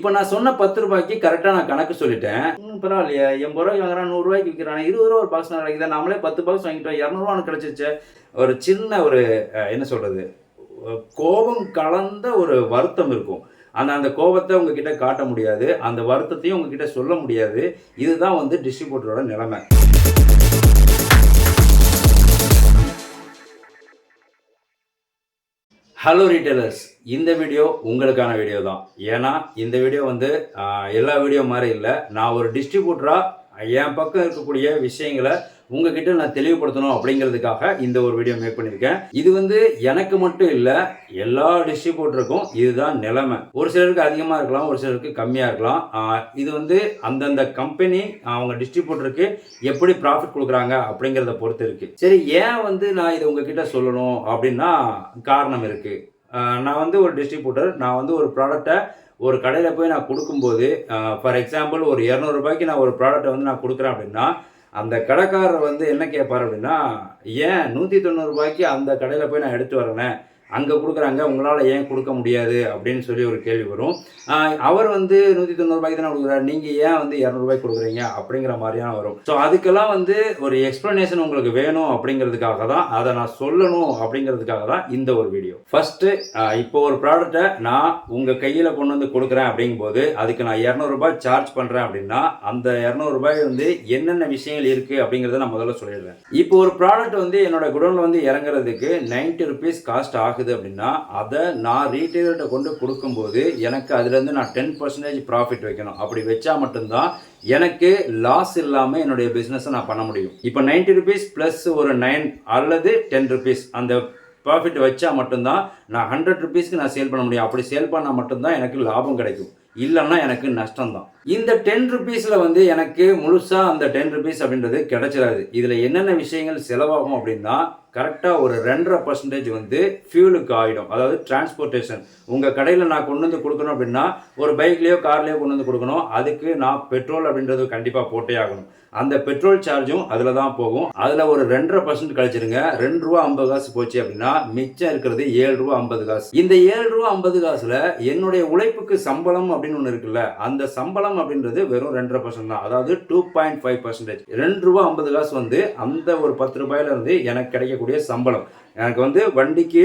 இப்போ நான் சொன்ன பத்து ரூபாய்க்கு கரெக்டாக நான் கணக்கு சொல்லிட்டேன். பரவாயில்லையா. எண்பது ரூபாய்க்கு வாங்குறான் நூறுரூவாய்க்கு விற்கிறான் இருபது ரூபா ஒரு பாக்ஸ் கிடைக்குது நம்மளே பத்து பாக்ஸ் வாங்கிட்டோம். இரநூறுவான்னு கிடச்சிச்சு ஒரு சின்ன ஒரு என்ன சொல்கிறது கோபம் கலந்த ஒரு வருத்தம் இருக்கும். அந்த அந்த கோபத்தை உங்ககிட்ட காட்ட முடியாது. அந்த வருத்தத்தையும் உங்ககிட்ட சொல்ல முடியாது. இதுதான் வந்து டிஸ்ட்ரிபியூட்டரோட நிலைமை. ஹலோ ரீட்டைலர்ஸ் இந்த வீடியோ உங்களுக்கான வீடியோ தான். ஏன்னா இந்த வீடியோ வந்து எல்லா வீடியோ மாதிரி இல்லை. நான் ஒரு டிஸ்ட்ரிபியூட்டராக என் பக்கம் இருக்கக்கூடிய விஷயங்களை உங்ககிட்ட நான் தெளிவுபடுத்தணும் அப்படிங்கிறதுக்காக இந்த ஒரு வீடியோ மேக் பண்ணியிருக்கேன். இது வந்து எனக்கு மட்டும் இல்லை எல்லா டிஸ்ட்ரிபியூட்டருக்கும் இதுதான் நிலைமை. ஒரு சிலருக்கு அதிகமாக இருக்கலாம் ஒரு சிலருக்கு கம்மியாக இருக்கலாம். இது வந்து அந்தந்த கம்பெனி அவங்க டிஸ்ட்ரிபியூட்டருக்கு எப்படி ப்ராஃபிட் கொடுக்குறாங்க அப்படிங்கிறத பொறுத்து இருக்கு. சரி ஏன் வந்து நான் இதை உங்ககிட்ட சொல்லணும் அப்படின்னா காரணம் இருக்கு. நான் வந்து ஒரு டிஸ்ட்ரிபியூட்டர் நான் வந்து ஒரு ப்ராடக்டை ஒரு கடையில் போய் நான் கொடுக்கும்போது ஃபார் எக்ஸாம்பிள் ஒரு இரநூறுபாய்க்கு நான் ஒரு ப்ராடக்ட்டை வந்து நான் கொடுக்குறேன் அப்படின்னா அந்த கடைக்காரர் வந்து என்ன கேட்பார் அப்படின்னா ஏன் நூற்றி தொண்ணூறுபாய்க்கு அந்த கடையில் போய் நான் எடுத்து வரேனே? அங்கே கொடுக்குறாங்க உங்களால் ஏன் கொடுக்க முடியாது? அப்படின்னு சொல்லி ஒரு கேள்வி வரும். அவர் வந்து நூற்றி தொண்ணூறுபாய்க்கு தானே கொடுக்குறாரு. நீங்கள் ஏன் வந்து இரநூறுபாய்க்கு கொடுக்குறீங்க? அப்படிங்கிற மாதிரியான வரும். ஸோ அதுக்கெல்லாம் வந்து ஒரு எக்ஸ்ப்ளனேஷன் உங்களுக்கு வேணும் அப்படிங்கிறதுக்காக தான் அதை நான் சொல்லணும் அப்படிங்கிறதுக்காக தான் இந்த ஒரு வீடியோ ஃபஸ்ட்டு இப்போ ஒரு ப்ராடக்ட்டை நான் உங்கள் கையில் கொண்டு வந்து கொடுக்குறேன் அப்படிங்கும்போது அதுக்கு நான் இரநூறுபா சார்ஜ் பண்ணுறேன் அப்படின்னா அந்த இரநூறுபாய் வந்து என்னென்ன விஷயங்கள் இருக்குது அப்படிங்கிறத நான் முதல்ல சொல்லிடுறேன். இப்போ ஒரு ப்ராடக்ட் வந்து என்னோட குடோனில் வந்து இறங்குறதுக்கு 90 ருபீஸ் காஸ்ட் ஆகுது. அப்படின்னா அதை நான் ரீட்டைலர்கிட்ட கொண்டு கொடுக்கும்போது எனக்கு அதுலேருந்து நான் டென் பர்சன்டேஜ் ப்ராஃபிட் வைக்கணும். அப்படி வச்சா மட்டும்தான் எனக்கு லாஸ் இல்லாமல் என்னுடைய பிஸ்னஸை நான் பண்ண முடியும். இப்போ 90 ருபீஸ் ப்ளஸ் ஒரு நைன் அல்லது டென் ருபீஸ் அந்த ப்ராஃபிட் வச்சா மட்டும்தான் நான் ஹண்ட்ரட் ருபீஸ்க்கு நான் சேல் பண்ண முடியும். அப்படி சேல் பண்ணால் மட்டும்தான் எனக்கு லாபம் கிடைக்கும். இல்லைன்னா எனக்கு நஷ்டம் தான். இந்த டென் ருபீஸில் வந்து எனக்கு முழுசாக அந்த டென் ருபீஸ் அப்படின்றது கிடைச்சிடாது இதில் என்னென்ன விஷயங்கள் செலவாகும் அப்படின்னா கரெக்டாக ஒரு ரெண்டரை பர்சன்டேஜ் வந்து ஃபியூலுக்கு ஆகிடும் அதாவது டிரான்ஸ்போர்ட்டேஷன் உங்கள் கடையில் நான் கொண்டு வந்து கொடுக்கணும் அப்படின்னா ஒரு பைக்லேயோ கார்லேயோ கொண்டு வந்து கொடுக்கணும். அதுக்கு நான் பெட்ரோல் அப்படின்றது கண்டிப்பாக போட்டே ஆகணும். அந்த பெட்ரோல் சார்ஜும் அதில் தான் போகும். அதில் ஒரு ரெண்டரை பர்சன்ட் கழிச்சிருங்க. ரெண்டு ரூபா ஐம்பது காசு போச்சு அப்படின்னா மிச்சம் இருக்கிறது ஏழு ரூபா ஐம்பது காசு. இந்த ஏழு ரூபா ஐம்பது காசில் என்னுடைய உழைப்புக்கு சம்பளம் அப்படின்னு ஒன்று இருக்குல்ல அந்த சம்பளம் அப்படின்றது வெறும் ரெண்டரை பர்சன்ட் தான். அதாவது டூ பாயிண்ட் ஃபைவ் பர்சன்டேஜ் ரெண்டு ரூபா ஐம்பது காசு வந்து அந்த ஒரு பத்து ரூபாயில இருந்து எனக்கு கிடைக்கக்கூடிய சம்பளம். எனக்கு வந்து வண்டிக்கு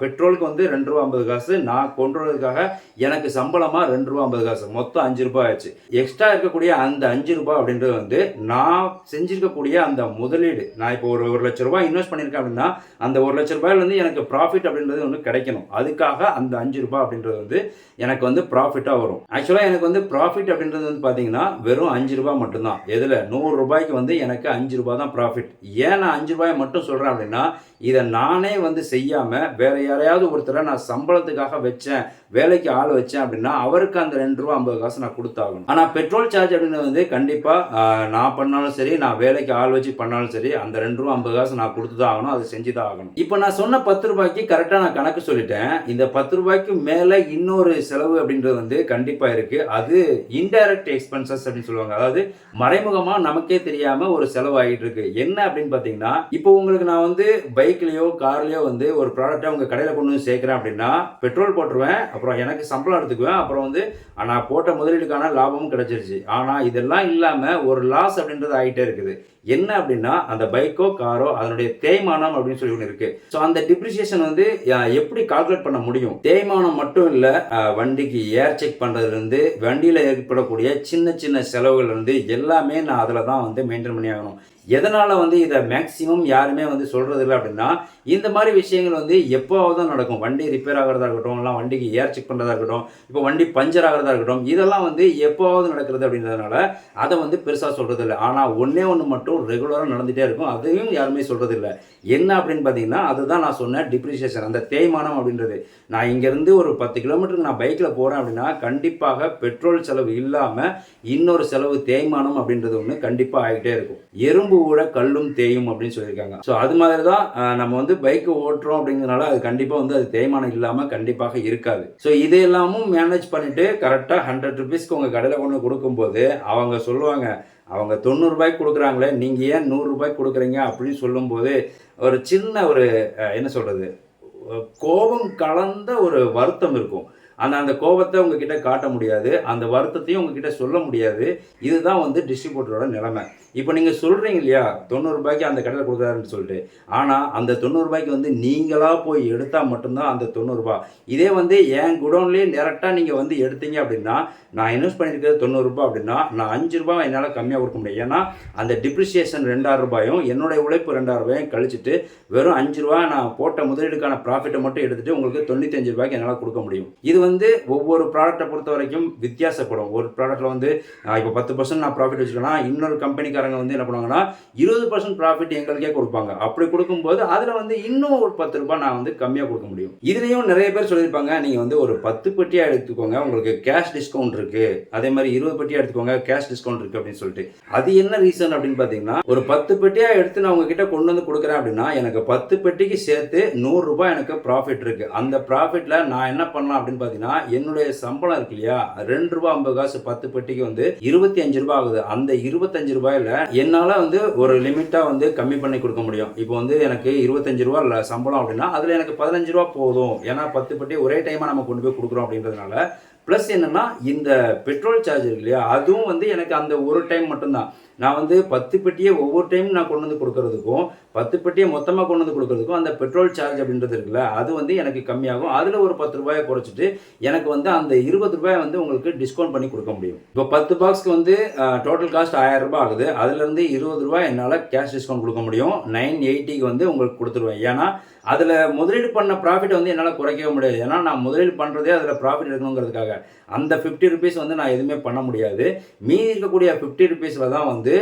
பெட்ரோலுக்கு வந்து ரெண்டு ரூபா ஐம்பது காசு நான் கொண்டு வரதுக்காக எனக்கு சம்பளமா ரெண்டு ரூபா ஐம்பது காசு. மொத்தம் அஞ்சு ரூபாய் ஆச்சு. எக்ஸ்ட்ரா இருக்கக்கூடிய அந்த அஞ்சு ரூபாய் அப்படின்றது வந்து நான் செஞ்சிருக்கக்கூடிய அந்த முதலீடு. நான் இப்போ ஒரு ஒரு லட்ச ரூபாய் இன்வெஸ்ட் பண்ணியிருக்கேன் அப்படின்னா அந்த ஒரு லட்ச ரூபாயில இருந்து எனக்கு ப்ராஃபிட் அப்படின்றது வந்து கிடைக்கணும். அதுக்காக அந்த அஞ்சு ரூபாய் அப்படின்றது வந்து எனக்கு வந்து ப்ராஃபிட்டாக வரும். ஆக்சுவலாக எனக்கு வந்து ப்ராஃபிட் அப்படின்றது வந்து பார்த்தீங்கன்னா வெறும் அஞ்சு ரூபாய் மட்டும்தான். எதில்? நூறு ரூபாய்க்கு வந்து எனக்கு அஞ்சு ரூபாய் தான் ப்ராஃபிட் ஏன் நான் அஞ்சு ரூபாய் மட்டும் சொல்கிறேன் அப்படின்னா இதை நானே வந்து செய்யாமல் வேற யாரையாவது ஒருத்தரை நான் சம்பளத்துக்காக வச்சேன் வேலைக்கு ஆள் வச்சேன் அப்படின்னா அவருக்கு அந்த ரெண்டு ரூபா ஐம்பது காசு நான் கொடுத்தாகணும். ஆனால் பெட்ரோல் சார்ஜ் அப்படின்றது வந்து கண்டிப்பாக நான் பண்ணாலும் சரி நான் வேலைக்கு ஆள் வச்சு பண்ணாலும் சரி அந்த ரெண்டு ரூபா ஐம்பது காசு நான் கொடுத்து தான் ஆகணும் அதை செஞ்சு தான் ஆகணும். இப்போ நான் சொன்ன பத்து ரூபாய்க்கு கரெக்டாக நான் கணக்கு சொல்லிட்டேன். இந்த பத்து ரூபாய்க்கு மேலே இன்னொரு செலவு அப்படின்றது வந்து கண்டிப்பாக இருக்குது அது இன்டைரக்ட் எக்ஸ்பென்சஸ் அப்படின்னு சொல்லுவாங்க. அதாவது மறைமுகமாக நமக்கே தெரியாமல் ஒரு செலவு ஆகிட்டு இருக்கு. என்ன அப்படின்னு பார்த்தீங்கன்னா இப்போ உங்களுக்கு நான் வந்து பைக்லேயோ கார்லேயோ வந்து ஒரு ப்ராடக்ட்டை உங்கள் கடையில் கொண்டு வந்து சேர்க்குறேன் அப்படின்னா பெட்ரோல் போட்டுருவேன் அப்புறம் எனக்கு சம்பளம் எடுத்துக்குவேன் அப்புறம் வந்து நான் போட்ட முதலீடுக்கான லாபமும் கிடச்சிருச்சு. ஆனால் இதெல்லாம் இல்லாமல் ஒரு லாஸ் அப்படின்றது ஆகிட்டே இருக்குது. என்ன அப்படின்னா அந்த பைக்கோ காரோ அதனுடைய தேய்மானம் அப்படின்னு சொல்லி ஒன்று இருக்கு. ஸோ அந்த டிப்ரிசியேஷன் வந்து எப்படி கால்குலேட் பண்ண முடியும்? தேய்மானம் மட்டும் இல்லை வண்டிக்கு ஏர் செக் பண்ணுறதுலேருந்து வண்டியில் ஏற்படக்கூடிய சின்ன சின்ன செலவுகள்லேருந்து எல்லாமே நான் அதில் தான் வந்து மெயின்டைன் பண்ணி ஆகணும் எதனால் வந்து இதை மேக்சிமம் யாருமே வந்து சொல்கிறது இல்லை அப்படின்னா இந்த மாதிரி விஷயங்கள் வந்து எப்போவாவது நடக்கும். வண்டி ரிப்பேர் ஆகிறதா இருக்கட்டும் இல்லை வண்டிக்கு ஏர் செக் பண்ணுறதா இருக்கட்டும் இப்போ வண்டி பஞ்சர் ஆகிறதா இருக்கட்டும் இதெல்லாம் வந்து எப்போவாவது நடக்கிறது அப்படின்றதுனால அதை வந்து பெருசாக சொல்கிறது இல்லை ஆனால் ஒன்றே ஒன்று மட்டும் ரெகுலராக நடந்துகிட்டே இருக்கும். அதையும் யாருமே சொல்கிறது இல்லை என்ன அப்படின்னு பார்த்தீங்கன்னா அதுதான் நான் சொன்னேன் டிப்ரிசியேஷன் அந்த தேய்மானம் அப்படின்றது. நான் இங்கேருந்து ஒரு பத்து கிலோமீட்டருக்கு நான் பைக்கில் போகிறேன் அப்படின்னா கண்டிப்பாக பெட்ரோல் செலவு இல்லாமல் இன்னொரு செலவு தேய்மானம் அப்படின்றது ஒன்று கண்டிப்பாக ஆகிட்டே இருக்கும். எறும்பு ஊட கல்லும் தேயும் அப்படின்னு சொல்லியிருக்காங்க. ஸோ அது மாதிரி தான் நம்ம வந்து பைக்கு ஓட்டுறோம் அப்படிங்கிறனால அது கண்டிப்பாக வந்து அது தேய்மானம் இல்லாமல் கண்டிப்பாக இருக்காது. ஸோ இது எல்லாமும் மேனேஜ் பண்ணிட்டு கரெக்டாக ஹண்ட்ரட் ருபீஸ்க்கு உங்கள் கடையில் கொண்டு கொடுக்கும்போது அவங்க சொல்லுவாங்க அவங்க தொண்ணூறுபாய்க்கு கொடுக்குறாங்களே நீங்கள் ஏன் நூறுரூபாய்க்கு கொடுக்குறீங்க அப்படின்னு சொல்லும்போது ஒரு சின்ன ஒரு என்ன சொல்கிறது கோபம் கலந்த ஒரு வருத்தம் இருக்கும். ஆனால் அந்த கோபத்தை உங்ககிட்ட காட்ட முடியாது. அந்த வருத்தத்தையும் உங்ககிட்ட சொல்ல முடியாது. இதுதான் வந்து டிஸ்ட்ரிபியூட்டரோட நிலைமை. இப்போ நீங்கள் சொல்கிறீங்க இல்லையா தொண்ணூறுரூபாய்க்கு அந்த கடையில் கொடுக்குறாருன்னு சொல்லிட்டு. ஆனால் அந்த தொண்ணூறுரூபாய்க்கு வந்து நீங்களாக போய் எடுத்தால் மட்டும்தான் அந்த தொண்ணூறுரூபா இதே வந்து என் குடோன்லேயே டேரெக்டாக நீங்கள் வந்து எடுத்தீங்க அப்படின்னா நான் இன்வெஸ்ட் பண்ணியிருக்கிறது தொண்ணூறுரூபா அப்படின்னா நான் அஞ்சு ரூபா என்னால் கம்மியாக கொடுக்க முடியும். ஏன்னா அந்த டிப்ரிசியேஷன் ரெண்டாயிரம் ரூபாயும் என்னுடைய உழைப்பு ரெண்டாயிரம் ரூபாயும் கழிச்சிட்டு வெறும் அஞ்சு ரூபா நான் போட்ட முதலீடுக்கான ப்ராஃபிட்டை மட்டும் எடுத்துகிட்டு உங்களுக்கு தொண்ணூத்தஞ்சு ரூபாய்க்கு என்னால் கொடுக்க முடியும். இது வந்து ஒவ்வொரு ப்ராடக்ட்டை பொறுத்த வரைக்கும் வித்தியாசப்படும். ஒரு ப்ராடக்ட்டில் வந்து இப்போ பத்து பர்சன்ட் நான் ப்ராஃபிட் வச்சுக்கேன்னா இன்னொரு கம்பெனிக்காரங்க வந்து என்ன பண்ணுவாங்கன்னா இருபது பர்சன்ட் ப்ராஃபிட் எங்களுக்கே கொடுப்பாங்க. அப்படி கொடுக்கும்போது அதில் வந்து இன்னும் ஒரு பத்து ரூபாய் நான் வந்து கம்மியாக கொடுக்க முடியும். இதுலேயும் நிறைய பேர் சொல்லியிருப்பாங்க நீங்கள் வந்து ஒரு பத்து பெட்டியாக எடுத்துக்கோங்க உங்களுக்கு கேஷ் டிஸ்கவுண்ட் இருக்குது அதே மாதிரி இருபது பெட்டியாக எடுத்துக்கோங்க கேஷ் டிஸ்கவுண்ட் இருக்குது அப்படின்னு சொல்லிட்டு. அது என்ன ரீசன் அப்படின்னு பார்த்தீங்கன்னா ஒரு பத்து பெட்டியாக எடுத்து நான் உங்ககிட்ட கொண்டு வந்து கொடுக்குறேன் அப்படின்னா எனக்கு பத்து பெட்டிக்கு சேர்த்து நூறுரூபா எனக்கு ப்ராஃபிட் இருக்குது அந்த ப்ராஃபிட்டில் நான் என்ன பண்ணலாம் அப்படின்னு பார்த்தீங்கன்னா என்னுடைய சம்பளம் இருக்கு இல்லையா? ரெண்டு ரூபா ஐம்பது காசு பத்து பெட்டிக்கு வந்து இருபத்தி அஞ்சு ரூபாய் ஆகுது. அந்த இருபத்தஞ்சு ரூபாயில் என்னால் வந்து ஒரு லிமிட்டாக வந்து கம்மி பண்ணி கொடுக்க முடியும். இப்போ வந்து எனக்கு இருபத்தஞ்சு ரூபா இல்லை சம்பளம் அப்படின்னா அதில் எனக்கு பதினஞ்சு ரூபா போதும். ஏன்னா பத்து பட்டி ஒரே டைமாக நம்ம கொண்டு போய் கொடுக்குறோம் அப்படின்றதுனால ப்ளஸ் என்னென்னா இந்த பெட்ரோல் சார்ஜ் இருக்கு இல்லையா அதுவும் வந்து எனக்கு அந்த ஒரு டைம் மட்டும்தான். நான் வந்து பத்து பெட்டியை ஒவ்வொரு டைம் நான் கொண்டு வந்து கொடுக்கறதுக்கும் பத்து பெட்டியை மொத்தமாக கொண்டு வந்து கொடுக்கறதுக்கும் அந்த பெட்ரோல் சார்ஜ் அப்படின்றது இருக்குல்ல அது வந்து எனக்கு கம்மியாகும். அதில் ஒரு பத்து ரூபாயை குறைச்சிட்டு எனக்கு வந்து அந்த இருபது ரூபாய் வந்து உங்களுக்கு டிஸ்கவுண்ட் பண்ணி கொடுக்க முடியும். இப்போ பத்து பாக்ஸ்க்கு வந்து டோட்டல் காஸ்ட் ஆயிரம் ரூபாய் ஆகுது. அதுலேருந்து இருபது ரூபாய் என்னால் கேஷ் டிஸ்கவுண்ட் கொடுக்க முடியும். நைன் எயிட்டிக்கு வந்து உங்களுக்கு கொடுத்துருவேன். ஏன்னா அதில் முதலீடு பண்ண ப்ராஃபிட் வந்து என்னால் குறைக்கவே முடியாது. ஏன்னா நான் முதலீடு பண்ணுறதே அதில் ப்ராஃபிட் எடுக்கணுங்கிறதுக்காக அந்த ஃபிஃப்டி ருபீஸ் வந்து நான் எதுவுமே பண்ண முடியாது. மீதி இருக்கக்கூடிய ஃபிஃப்டி ருபீஸில் தான் வந்து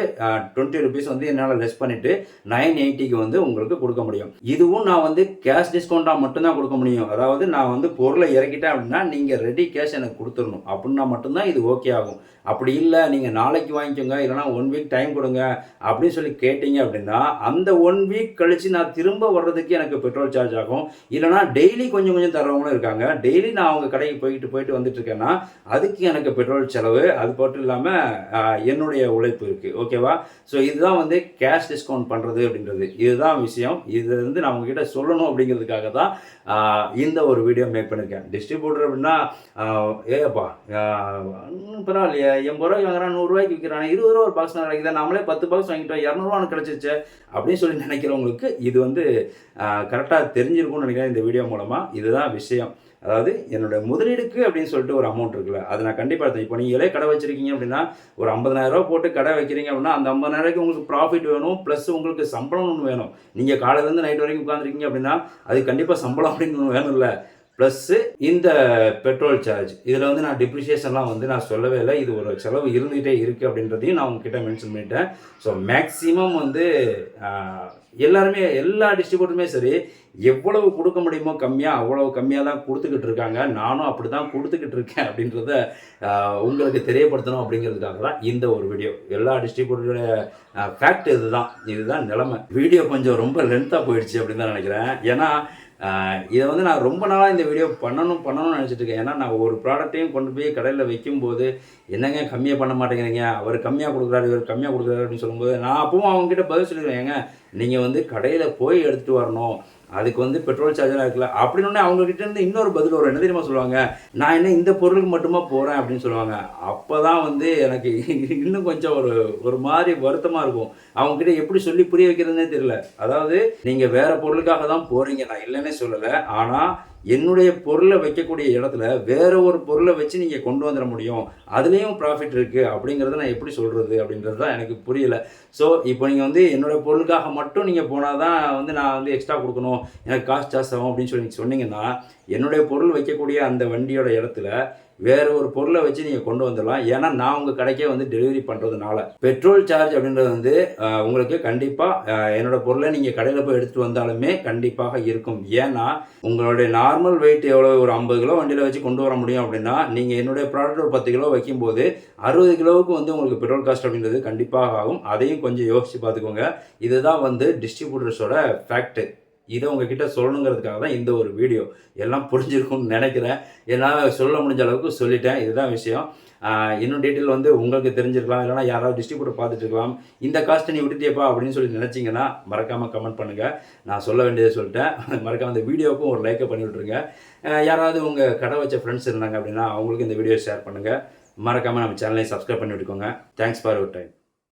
டுவெண்ட்டி ருபீஸ் வந்து என்னால் லெஸ் பண்ணிவிட்டு நைன் எயிட்டிக்கு வந்து உங்களுக்கு கொடுக்க முடியும். இதுவும் நான் வந்து கேஷ் டிஸ்கவுண்ட்டாக மட்டும்தான் கொடுக்க முடியும். அதாவது நான் வந்து பொருளை இறக்கிட்டேன் அப்படின்னா நீங்கள் ரெடி கேஷ் எனக்கு கொடுத்துடணும். அப்படின்னா மட்டும்தான் இது ஓகே ஆகும். அப்படி இல்லை நீங்கள் நாளைக்கு வாங்கிக்கோங்க இல்லைனா ஒன் வீக் டைம் கொடுங்க அப்படின்னு சொல்லி கேட்டீங்க அப்படின்னா அந்த ஒன் வீக் கழித்து நான் திரும்ப வர்றதுக்கு எனக்கு பெட்ரோல் சார்ஜ் ஆகும். இல்லைனா டெய்லி கொஞ்சம் கொஞ்சம் தரவங்களும் இருக்காங்க. டெய்லி நான் அவங்க கடைக்கு போயிட்டு போயிட்டு வந்துட்டுருக்கேன்னா அதுக்கு எனக்கு பெட்ரோல் செலவு அது மட்டும் இல்லாமல் என்னுடைய உழைப்பு இருக்குது ஓகேவா ஸோ இதுதான் வந்து கேஷ் டிஸ்கவுண்ட் பண்ணுறது அப்படின்றது. இதுதான் விஷயம். இது வந்து நான் உங்ககிட்ட சொல்லணும் அப்படிங்கிறதுக்காக தான் இந்த ஒரு வீடியோ மேக் பண்ணியிருக்கேன் டிஸ்ட்ரிபியூட்டர் அப்படின்னா ஏப்பா பரவாயில்லையே. எண்பது ரூபாய்க்கு வாங்குறான் நூறுரூவாய்க்கு விற்கிறான் இருபது ரூபா ஒரு பாக்ஸ் கிடைக்குது? நம்மளே பத்து பாக்ஸ் வாங்கிட்டோம் இரநூறுவான்னு கிடச்சிச்சு அப்படின்னு சொல்லி நினைக்கிறவங்களுக்கு இது வந்து கரெக்டாக தெரிஞ்சிருக்கும்னு நினைக்கிறேன் இந்த வீடியோ மூலமாக இதுதான் விஷயம். அதாவது என்னோட முதலீடுக்கு அப்படின்னு சொல்லிட்டு ஒரு அமௌண்ட் இருக்குல்ல அதை நான் கண்டிப்பாக எடுத்தேன். இப்போ நீங்களே கடை வச்சிருக்கீங்க அப்படின்னா ஒரு 50000 போட்டு கடை வைக்கிறீங்க அப்படின்னா அந்த 50000 உங்களுக்கு ப்ராஃபிட் வேணும் ப்ளஸ் உங்களுக்கு சம்பளம் ஒன்று வேணும். நீங்கள் காலையிலேருந்து நைட் வரைக்கும் உட்காந்துருக்கீங்க அப்படின்னா அது கண்டிப்பாக சம்பளம் அப்படின்னு ஒன்று வேணும்ல. ப்ளஸ்ஸு இந்த பெட்ரோல் சார்ஜ் இதில் வந்து நான் டிப்ரிஷியேஷன்லாம் வந்து நான் சொல்லவே இல்லை. இது ஒரு செலவு இருந்துகிட்டே இருக்குது அப்படின்றதையும் நான் உங்ககிட்ட மென்ஷன் பண்ணிட்டேன். ஸோ மேக்ஸிமம் வந்து எல்லாருமே எல்லா டிஸ்ட்ரிபியூட்டருமே சரி எவ்வளவு கொடுக்க முடியுமோ கம்மியாக அவ்வளவு கம்மியாக தான் கொடுத்துக்கிட்டு இருக்காங்க. நானும் அப்படி தான் கொடுத்துக்கிட்டு இருக்கேன் அப்படின்றத உங்களுக்கு தெரியப்படுத்தணும் அப்படிங்கிறதுக்காக தான் இந்த ஒரு வீடியோ எல்லா டிஸ்ட்ரிபியூட்டருடைய ஃபேக்ட் இதுதான். இதுதான் நிலைமை. வீடியோ கொஞ்சம் ரொம்ப லென்த்தாக போயிடுச்சு அப்படின்னு தான் நினைக்கிறேன். ஏன்னா இதை வந்து நான் ரொம்ப நாளாக இந்த வீடியோ பண்ணணும் பண்ணணும்னு நினச்சிட்டு இருக்கேன். ஏன்னா நான் ஒரு ப்ராடக்ட்டையும் கொண்டு போய் கடையில் வைக்கும்போது என்னங்க கம்மியாக பண்ண மாட்டேங்கிறீங்க? அவர் கம்மியாக கொடுக்குறாரு இவர் கம்மியாக கொடுக்குறாரு அப்படின்னு சொல்லும்போது நான் அப்பவும் அவங்ககிட்ட பதில் சொல்லிடுவேன். ஏங்க நீங்கள் வந்து கடையில் போய் எடுத்துகிட்டு வரணும். அதுக்கு வந்து பெட்ரோல் சார்ஜெலாம் இருக்குல்ல. அப்படின்னு அவங்கக்கிட்ட இருந்து இன்னொரு பதில் வரும். என்ன தெரியுமா சொல்லுவாங்க? நான் என்ன இந்த பொருளுக்கு மட்டுமா போகிறேன் அப்படின்னு சொல்லுவாங்க. அப்போ தான் வந்து எனக்கு இன்னும் கொஞ்சம் ஒரு ஒரு மாதிரி வருத்தமாக இருக்கும். அவங்கக்கிட்ட எப்படி சொல்லி புரிய வைக்கிறதுனே தெரியல. அதாவது நீங்கள் வேறு பொருளுக்காக தான் போகிறீங்க நான் இல்லைன்னே சொல்லலை. ஆனால் என்னுடைய பொருளை வைக்கக்கூடிய இடத்துல வேற ஒரு பொருளை வச்சு நீங்கள் கொண்டு வந்துட முடியும். அதுலேயும் ப்ராஃபிட் இருக்குது அப்படிங்கிறத நான் எப்படி சொல்கிறது அப்படின்றது தான் எனக்கு புரியல. ஸோ இப்போ நீங்கள் வந்து என்னோடய பொருளுக்காக மட்டும் நீங்கள் போனால் தான் வந்து நான் வந்து எக்ஸ்ட்ரா கொடுக்கணும். எனக்கு காஸ்ட் ஜாஸ்தி ஆகும் அப்படின்னு சொல்லி சொன்னீங்கன்னா என்னுடைய பொருள் வைக்கக்கூடிய அந்த வண்டியோட இடத்துல வேறு ஒரு பொருளை வச்சு நீங்கள் கொண்டு வந்துடலாம். ஏன்னா நான் உங்கள் கடைக்கே வந்து டெலிவரி பண்ணுறதுனால பெட்ரோல் சார்ஜ் அப்படின்றது வந்து உங்களுக்கு கண்டிப்பாக என்னோட பொருளை நீங்கள் கடையில் போய் எடுத்துகிட்டு வந்தாலுமே கண்டிப்பாக இருக்கும். ஏன்னா உங்களுடைய நார்மல் வெயிட் எவ்வளோ ஒரு ஐம்பது கிலோ வண்டியில் வச்சு கொண்டு வர முடியும் அப்படின்னா நீங்கள் என்னுடைய ப்ராடக்ட் ஒரு பத்து கிலோ வைக்கும்போது அறுபது கிலோவுக்கு வந்து உங்களுக்கு பெட்ரோல் காஸ்ட் அப்படின்றது கண்டிப்பாக ஆகும். அதையும் கொஞ்சம் யோசித்து பார்த்துக்கோங்க. இதுதான் வந்து டிஸ்ட்ரிபியூட்டர்ஸோட ஃபேக்ட்டு இதை உங்ககிட்ட சொல்லணுங்கிறதுக்காக தான் இந்த ஒரு வீடியோ. எல்லாம் புரிஞ்சிருக்கும்னு நினைக்கிறேன். என்னால் சொல்ல முடிஞ்ச அளவுக்கு சொல்லிட்டேன். இதுதான் விஷயம். இன்னும் டீட்டெயில் வந்து உங்களுக்கு தெரிஞ்சிருக்கலாம். இல்லைனா யாராவது டிஸ்ட்ரிபியூட்டர் பார்த்துட்டு இருக்கலாம் இந்த காஸ்ட்டை நீ விட்டுட்டியப்பா அப்படின்னு சொல்லி நினச்சிங்கன்னா மறக்காமல் கமெண்ட் பண்ணுங்கள் நான் சொல்ல வேண்டியதை சொல்லிட்டேன். மறக்காமல் இந்த வீடியோவுக்கும் ஒரு லைக்கை பண்ணி விட்ருங்க யாராவது உங்கள் கடை வச்ச ஃப்ரெண்ட்ஸ் இருந்தாங்க அப்படின்னா அவங்களுக்கு இந்த வீடியோ ஷேர் பண்ணுங்கள் மறக்காமல் நம்ம சேனலையும் சப்ஸ்கிரைப் பண்ணி விட்டுக்கோங்க. Thanks for your time